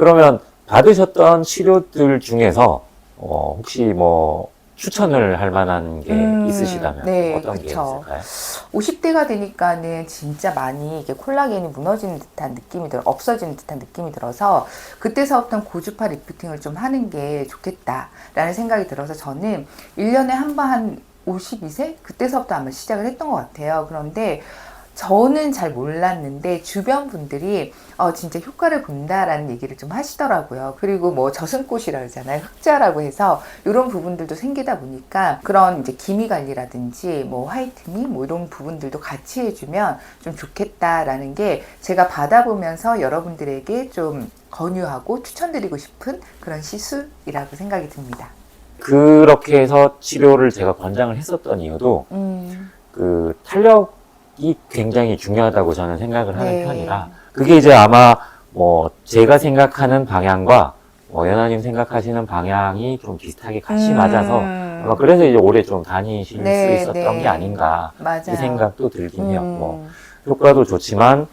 그러면 받으셨던 치료들 중에서 어, 혹시 뭐 추천을 할 만한 게 음, 있으시다면 네, 어떤 게 그쵸. 있을까요? 50대가 되니까는 진짜 많이 이게 콜라겐이 무너지는 듯한 느낌이 들어, 없어지는 듯한 느낌이 들어서 그때서부터 고주파 리프팅을 좀 하는 게 좋겠다라는 생각이 들어서 저는 1년에 한 번한 52세? 그때서부터 아마 시작을 했던 것 같아요. 그런데 저는 잘 몰랐는데 주변 분들이 어, 진짜 효과를 본다라는 얘기를 좀 하시더라고요. 그리고 뭐 저승꽃이라 그러잖아요. 흑자라고 해서 이런 부분들도 생기다 보니까 그런 이제 기미 관리라든지 뭐 화이트닝 뭐 이런 부분들도 같이 해주면 좀 좋겠다라는 게 제가 받아보면서 여러분들에게 좀 권유하고 추천드리고 싶은 그런 시술이라고 생각이 듭니다. 그렇게 해서 치료를 제가 권장을 했었던 이유도 음, 그 탄력 이 굉장히 중요하다고 저는 생각을 하는 네. 편이라 그게 이제 아마 뭐 제가 생각하는 방향과 뭐 연하님 생각하시는 방향이 좀 비슷하게 같이 음, 맞아서 아마 그래서 이제 오래 좀 다니실 네, 수 있었던 네. 게 아닌가 맞아요. 이 생각도 들긴 해요. 음, 뭐 효과도 좋지만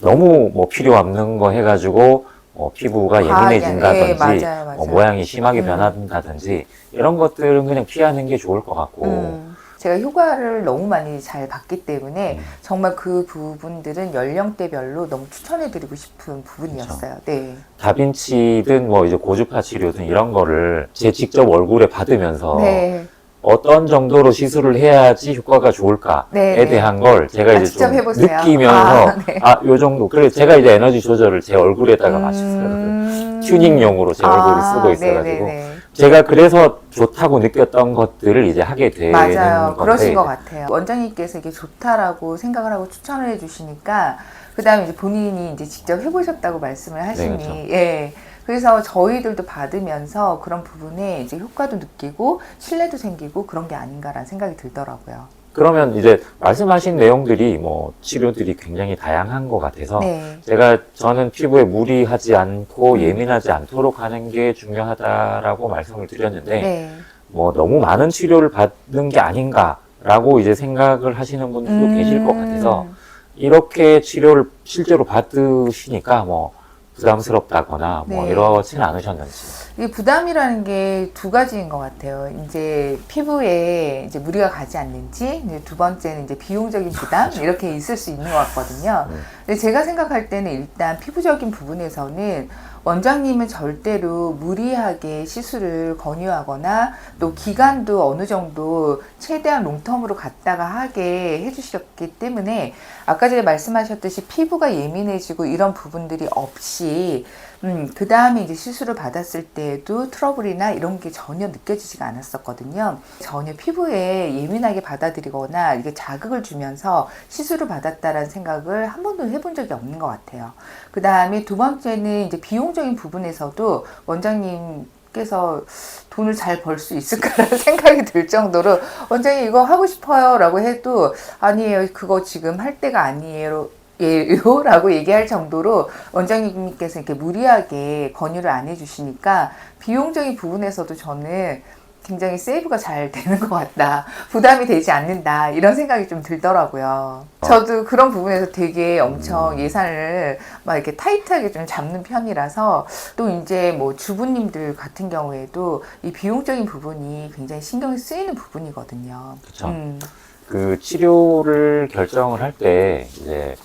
너무 뭐 필요 없는 거 해가지고 뭐 피부가 과하게, 예민해진다든지 네, 맞아요, 맞아요. 뭐 모양이 심하게 음. 변한다든지 이런 것들은 그냥 피하는 게 좋을 것 같고 음, 제가 효과를 너무 많이 잘 봤기 때문에 음. 정말 그 부분들은 연령대별로 너무 추천해드리고 싶은 부분이었어요. 네. 다빈치든 뭐 이제 고주파 치료든 이런 거를 제 직접 얼굴에 받으면서 네. 어떤 정도로 시술을 해야지 효과가 좋을까에 네, 네. 대한 걸 제가 아, 이제 직접 좀 해보세요. 느끼면서 아, 네. 아, 요 정도. 그래 제가 이제 에너지 조절을 제 얼굴에다가 맞췄어요. 음. 튜닝용으로 제 얼굴을 아, 쓰고 있어가지고 네네네. 제가 그래서 좋다고 느꼈던 것들을 이제 하게 되는 맞아요. 건데 그러신 것 같아요. 원장님께서 이게 좋다라고 생각을 하고 추천을 해주시니까 그 다음에 이제 본인이 이제 직접 해보셨다고 말씀을 하시니 그렇죠. 예. 그래서 저희들도 받으면서 그런 부분에 이제 효과도 느끼고 신뢰도 생기고 그런 게 아닌가라는 생각이 들더라고요. 그러면 이제 말씀하신 내용들이 뭐 치료들이 굉장히 다양한 것 같아서 네. 제가 저는 피부에 무리하지 않고 음. 예민하지 않도록 하는 게 중요하다라고 말씀을 드렸는데 네. 뭐 너무 많은 치료를 받는 게 아닌가라고 이제 생각을 하시는 분들도 계실 것 같아서 음. 이렇게 치료를 실제로 받으시니까 뭐 부담스럽다거나 뭐 네. 이러지는 않으셨는지. 이게 부담이라는 게 두 가지인 것 같아요. 이제 피부에 이제 무리가 가지 않는지, 두 번째는 이제 비용적인 부담 이렇게 있을 수 있는 것 같거든요. 음. 근데 제가 생각할 때는 일단 피부적인 부분에서는 원장님은 절대로 무리하게 시술을 권유하거나 또 기간도 어느 정도 최대한 롱텀으로 갔다가 하게 해주셨기 때문에 아까 전에 말씀하셨듯이 피부가 예민해지고 이런 부분들이 없이 음, 그 다음에 이제 시술을 받았을 때에도 트러블이나 이런 게 전혀 느껴지지가 않았었거든요. 전혀 피부에 예민하게 받아들이거나 이게 자극을 주면서 시술을 받았다라는 생각을 한 번도 해본 적이 없는 것 같아요. 그 다음에 두 번째는 이제 비용 적인 부분에서도 원장님 께서 돈을 잘 벌 수 있을까라는 생각이 들 정도로 원장님 이거 하고 싶어요라고 해도 아니에요. 그거 지금 할 때가 아니에요. 예요? 라고 얘기할 정도로 원장님께서 이렇게 무리하게 권유를 안 해주시니까 비용적인 부분에서도 저는 굉장히 세이브가 잘 되는 것 같다. 부담이 되지 않는다. 이런 생각이 좀 들더라고요. 저도 그런 부분에서 되게 엄청 예산을 막 이렇게 타이트하게 좀 잡는 편이라서 또 이제 뭐 주부님들 같은 경우에도 이 비용적인 부분이 굉장히 신경이 쓰이는 부분이거든요. 그쵸. 음, 그 치료를 결정을 할 때 이제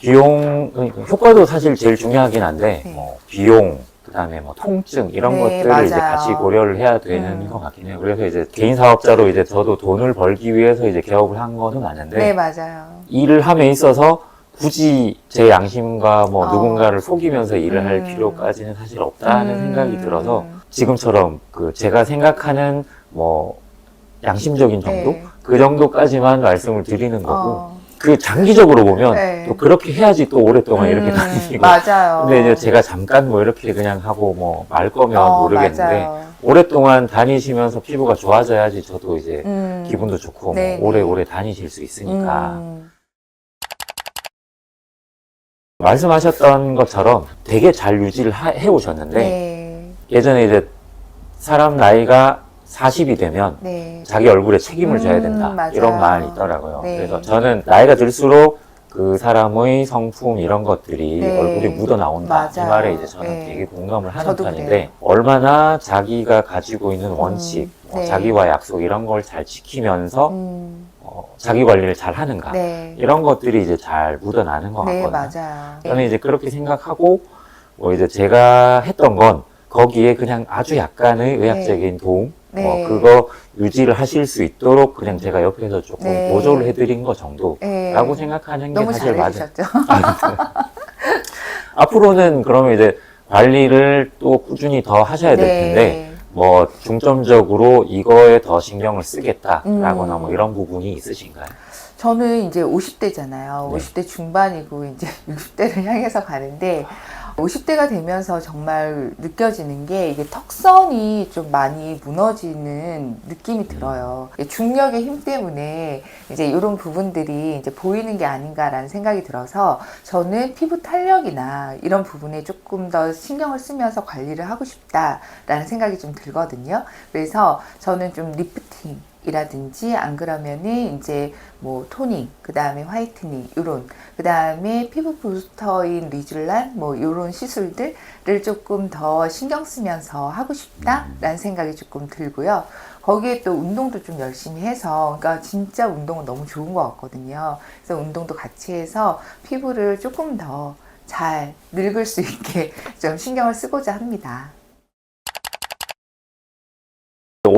비용 효과도 사실 제일 중요하긴 한데 네. 뭐 비용 그다음에 뭐 통증 이런 네, 것들을 이제 맞아요. 같이 고려를 해야 되는 음. 것 같긴 해요. 그래서 이제 개인 사업자로 이제 저도 돈을 벌기 위해서 이제 개업을 한 거는 맞는데 네, 맞아요. 일을 함에 있어서 굳이 제 양심과 뭐 어. 누군가를 속이면서 일을 할 음. 필요까지는 사실 없다는 음. 생각이 들어서 지금처럼 그 제가 생각하는 뭐 양심적인 정도 네. 그 정도까지만 말씀을 드리는 거고 어, 그 장기적으로 보면 네. 또 그렇게 해야지 또 오랫동안 이렇게 음, 다니시고 맞아요. 근데 이제 제가 잠깐 뭐 이렇게 그냥 하고 뭐 말 거면 어, 모르겠는데 맞아요. 오랫동안 다니시면서 피부가 좋아져야지 저도 이제 음. 기분도 좋고 네, 뭐 네. 오래오래 다니실 수 있으니까 음. 말씀하셨던 것처럼 되게 잘 유지를 하- 해오셨는데 네. 예전에 이제 사람 나이가 40이 되면 네. 자기 얼굴에 책임을 져야 음, 된다 맞아요. 이런 말이 있더라고요. 네. 그래서 저는 나이가 들수록 그 사람의 성품 이런 것들이 네. 얼굴에 묻어 나온다. 이 맞아요. 말에 이제 저는 네. 되게 공감을 하는 편인데 그래요. 얼마나 자기가 가지고 있는 원칙, 음, 뭐 네. 자기와 약속 이런 걸 잘 지키면서 음, 어, 자기 관리를 잘 하는가 네. 이런 것들이 이제 잘 묻어나는 것 네, 같거든요. 맞아요. 저는 이제 그렇게 생각하고 뭐 이제 제가 했던 건 거기에 그냥 아주 약간의 의학적인 도움, 네. 뭐 그거 유지를 하실 수 있도록 그냥 제가 옆에서 조금 네. 보조를 해드린 것 정도라고 네. 생각하는 게 사실 맞아요. 잘해주셨죠. 앞으로는 그러면 이제 관리를 또 꾸준히 더 하셔야 될 텐데 뭐 중점적으로 이거에 더 신경을 쓰겠다라거나 음. 뭐 이런 부분이 있으신가요? 저는 이제 50대잖아요. 네. 50대 중반이고 이제 60대를 향해서 가는데 50대가 되면서 정말 느껴지는 게 이게 턱선이 좀 많이 무너지는 느낌이 들어요. 중력의 힘 때문에 이제 이런 부분들이 이제 보이는 게 아닌가라는 생각이 들어서 저는 피부 탄력이나 이런 부분에 조금 더 신경을 쓰면서 관리를 하고 싶다라는 생각이 좀 들거든요. 그래서 저는 좀 리프팅 이라든지 안 그러면은 이제 뭐 토닝, 그 다음에 화이트닝 요런 그 다음에 피부 부스터인 리줄란 뭐 요런 시술들을 조금 더 신경 쓰면서 하고 싶다라는 생각이 조금 들고요. 거기에 또 운동도 좀 열심히 해서 그러니까 진짜 운동은 너무 좋은 것 같거든요. 그래서 운동도 같이 해서 피부를 조금 더 잘 늙을 수 있게 좀 신경을 쓰고자 합니다.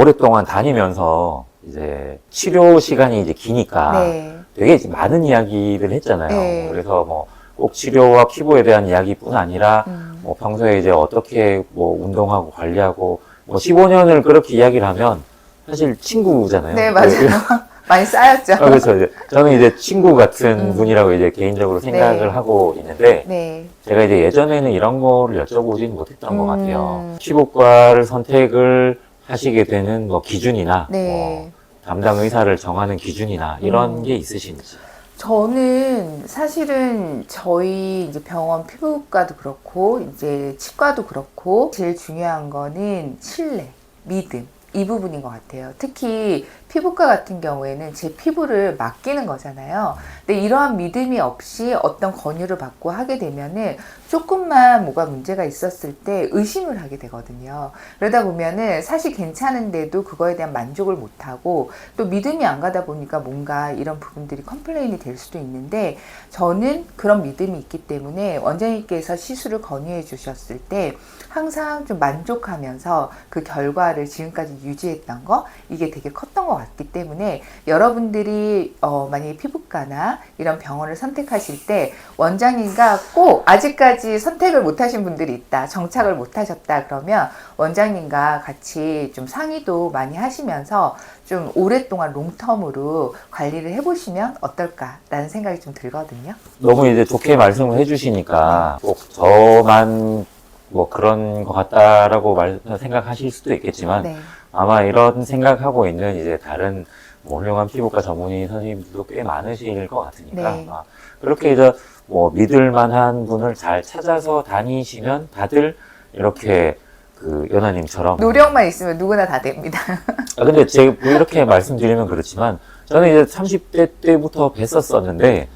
오랫동안 다니면서 이제 치료 시간이 이제 기니까 네. 되게 이제 많은 이야기를 했잖아요. 네. 그래서 뭐 꼭 치료와 피부에 대한 이야기뿐 아니라 음. 뭐 평소에 이제 어떻게 뭐 운동하고 관리하고 뭐 15년을 그렇게 이야기를 하면 사실 친구잖아요. 네, 맞아요. 많이 쌓였죠. 아, 그렇죠. 이제 저는 이제 친구 같은 음. 분이라고 이제 개인적으로 생각을 네. 하고 있는데 네. 제가 이제 예전에는 이런 거를 여쭤보진 못했던 것 음. 같아요. 피부과를 선택을 하시게 되는 뭐 기준이나 네. 뭐 담당 의사를 정하는 기준이나 이런 음. 게 있으신지. 저는 사실은 저희 이제 병원 피부과도 그렇고 이제 치과도 그렇고 제일 중요한 거는 신뢰, 믿음 이 부분인 것 같아요. 특히 피부과 같은 경우에는 제 피부를 맡기는 거잖아요. 근데 이러한 믿음이 없이 어떤 권유를 받고 하게 되면은 조금만 뭐가 문제가 있었을 때 의심을 하게 되거든요. 그러다 보면은 사실 괜찮은데도 그거에 대한 만족을 못하고 또 믿음이 안 가다 보니까 뭔가 이런 부분들이 컴플레인이 될 수도 있는데 저는 그런 믿음이 있기 때문에 원장님께서 시술을 건의해 주셨을 때 항상 좀 만족하면서 그 결과를 지금까지 유지했던 거 이게 되게 컸던 것 같기 때문에 여러분들이 어, 만약에 피부과나 이런 병원을 선택하실 때 원장님과 꼭 아직까지 선택을 못 하신 분들이 있다 정착을 못 하셨다 그러면 원장님과 같이 좀 상의도 많이 하시면서 좀 오랫동안 롱텀으로 관리를 해보시면 어떨까라는 생각이 좀 들거든요. 너무 이제 좋게 말씀을 해주시니까 꼭 저만 뭐 그런 것 같다라고 말, 생각하실 수도 있겠지만 네. 아마 이런 생각하고 있는 이제 다른 뭐 훌륭한 피부과 전문의 선생님들도 꽤 많으실 것 같으니까 네. 아마 그렇게 이제 뭐 믿을 만한 분을 잘 찾아서 다니시면 다들 이렇게 그 연하님처럼 노력만 있으면 누구나 다 됩니다. 아, 근데 제가 뭐 이렇게 말씀드리면 그렇지만, 저는 이제 30대 때부터 뵀었었는데,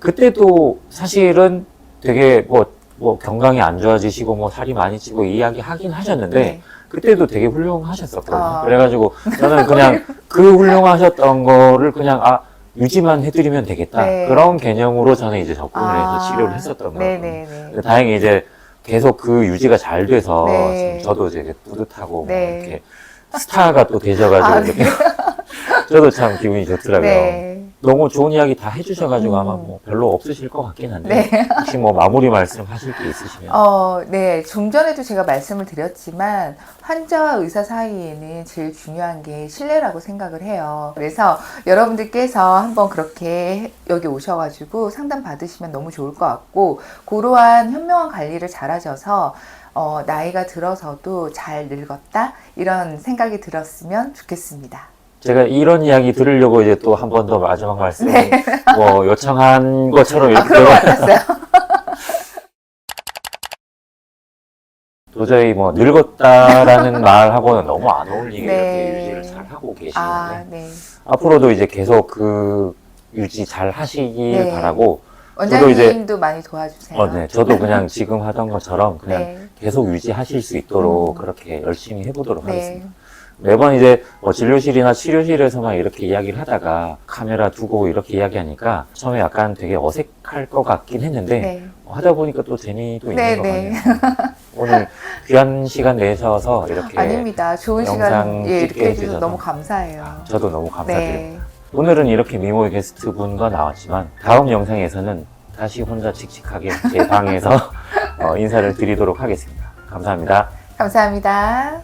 그때도 사실은 되게 뭐, 뭐 건강이 안 좋아지시고 뭐 살이 많이 찌고 이야기 하긴 하셨는데, 네. 그때도 되게 훌륭하셨었거든요. 아. 그래가지고 저는 그냥 그 훌륭하셨던 거를 그냥 아, 유지만 해드리면 되겠다. 네. 그런 개념으로 저는 이제 접근을 해서 아, 치료를 했었던 거예요. 다행히 이제 계속 그 유지가 잘 돼서 네. 저도 이제 뿌듯하고 뭐 네. 이렇게 스타가 또 되셔가지고 아, 이렇게 저도 참 기분이 좋더라고요. 네. 너무 좋은 이야기 다 해주셔가지고 음. 아마 뭐 별로 없으실 것 같긴 한데 네. 혹시 뭐 마무리 말씀 하실 게 있으시면 어, 네. 좀 전에도 제가 말씀을 드렸지만 환자와 의사 사이에는 제일 중요한 게 신뢰라고 생각을 해요. 그래서 여러분들께서 한번 그렇게 여기 오셔가지고 상담 받으시면 너무 좋을 것 같고 그러한 현명한 관리를 잘하셔서 어, 나이가 들어서도 잘 늙었다 이런 생각이 들었으면 좋겠습니다. 제가 이런 이야기 들으려고 이제 또 한 번 더 마지막 말씀 네. 뭐 요청한 것처럼 아, 이렇게 그런 것 같았어요. 도저히 뭐 늙었다라는 말하고는 너무 안 어울리게 네. 이렇게 유지를 잘 하고 계시는데 아, 네. 앞으로도 이제 계속 그 유지 잘 하시길 네. 바라고 저도 이제 원장님도 많이 도와주세요. 어, 네, 저도 그냥 지금 하던 것처럼 그냥 네. 계속 유지하실 수 있도록 음. 그렇게 열심히 해보도록 네. 하겠습니다. 매번 이제 뭐 진료실이나 치료실에서만 이렇게 이야기를 하다가 카메라 두고 이렇게 이야기하니까 처음에 약간 되게 어색할 것 같긴 했는데 네. 하다 보니까 또 재미도 있는 네, 것 네. 같네요. 오늘 귀한 시간 내셔서 이렇게 아닙니다. 좋은 영상 시간 예, 이렇게 해주셔서. 너무 감사해요. 저도 너무 감사드려요. 네. 오늘은 이렇게 미모의 게스트 분과 나왔지만 다음 영상에서는 다시 혼자 칙칙하게 제 방에서 어, 인사를 드리도록 하겠습니다. 감사합니다. 감사합니다.